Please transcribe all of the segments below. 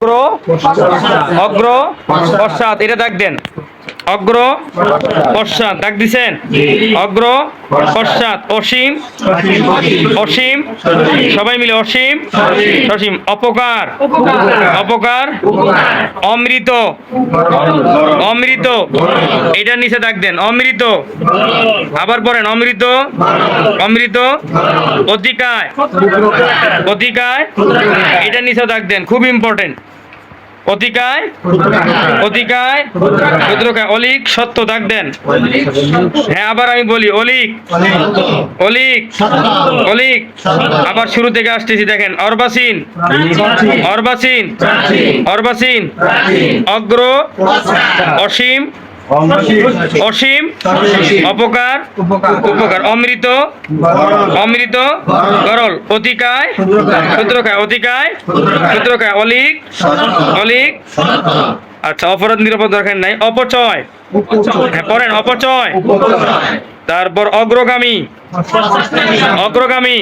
অগ্র অগ্র পশ্চাৎ। এটা দাগ দেন। অগ্র পশ্চাৎ। দাগ দিছেন? অগ্র পশ্চাৎ। অসীম? অসীম সবাই মিলে অসীম? অসীম অপকার? অপকার। অমৃত? অমৃত? এটার নিচে দাগ দেন। অমৃত? আবার পড়েন। অমৃত? অমৃত? অধিকায় অধিকায় এটার নিচে দাগ দেন। খুব ইম্পর্টেন্ট অধিকায় অতিকায় ক্ষুদ্রকায় অলিক, সত্য দাগ দেন। হ্যাঁ আবার আমি বলি, অলিক অলিক অলিক। আবার শুরু থেকে আসতেছি, দেখেন, অর্বাসীন অর্বাসীন অর্বাসীন, অগ্র, অসীম অসীম অপকার উপকার। অমৃত অমৃত গরল অতিকায় ক্ষুদ্রকায় অতিকায় ক্ষুদ্রকায় অলিক অলিক। আচ্ছা অপরাধ নিরাপদ দরকার নাই। অপচয়। হ্যাঁ পড়েন অপচয়। তারপর অগ্রগামী। অগ্রগামী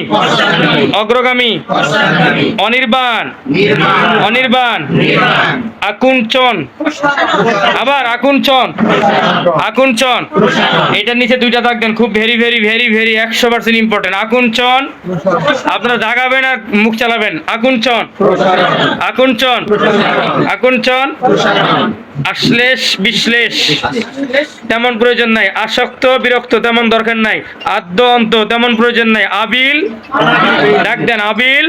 অগ্রগামী, অনির্বাণ অনির্বাণ, আকুঞ্চন, আবার আকুঞ্চন আকুঞ্চন। এটার নিচে দুইটা দেন, খুব ভেরি ভেরি ভেরি ভেরি একশো পার্সেন্ট ইম্পর্টেন্ট আকুঞ্চন, আপনারা জাগাবেন আর মুখ চালাবেন। আকুঞ্চন আকুঞ্চন আকুঞ্চন। আশ্লেষ, বিশ্লেষ। তেমন প্রয়োজন নাই। আসক্ত, বিরক্ত, তেমন দরকার নাই। আদ্য অন্ত তেমন প্রয়োজন নাই। আবিল, ডাক দেন, আবিল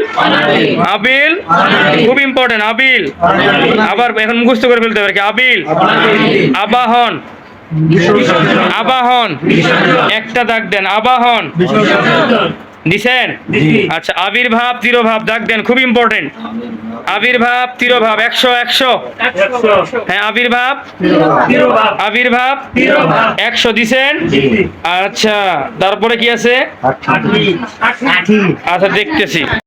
আবিল, খুব ইম্পর্টেন্ট আবিল। আবার এখন মুখস্থ করে ফেলতে পারে কি, আবিল, আবাহন আবাহন। একটা ডাক দেন, আবাহন। দিছেন? আচ্ছা আবির্ভাব তিরোভাব ডাক দেন খুব ইম্পর্টেন্ট আবির্ভাব তিরোভাব একশো একশো। হ্যাঁ আবির্ভাব। আবির্ভাব। একশো দিছেন? আচ্ছা তারপরে কি আছে? আচ্ছা দেখতেছি।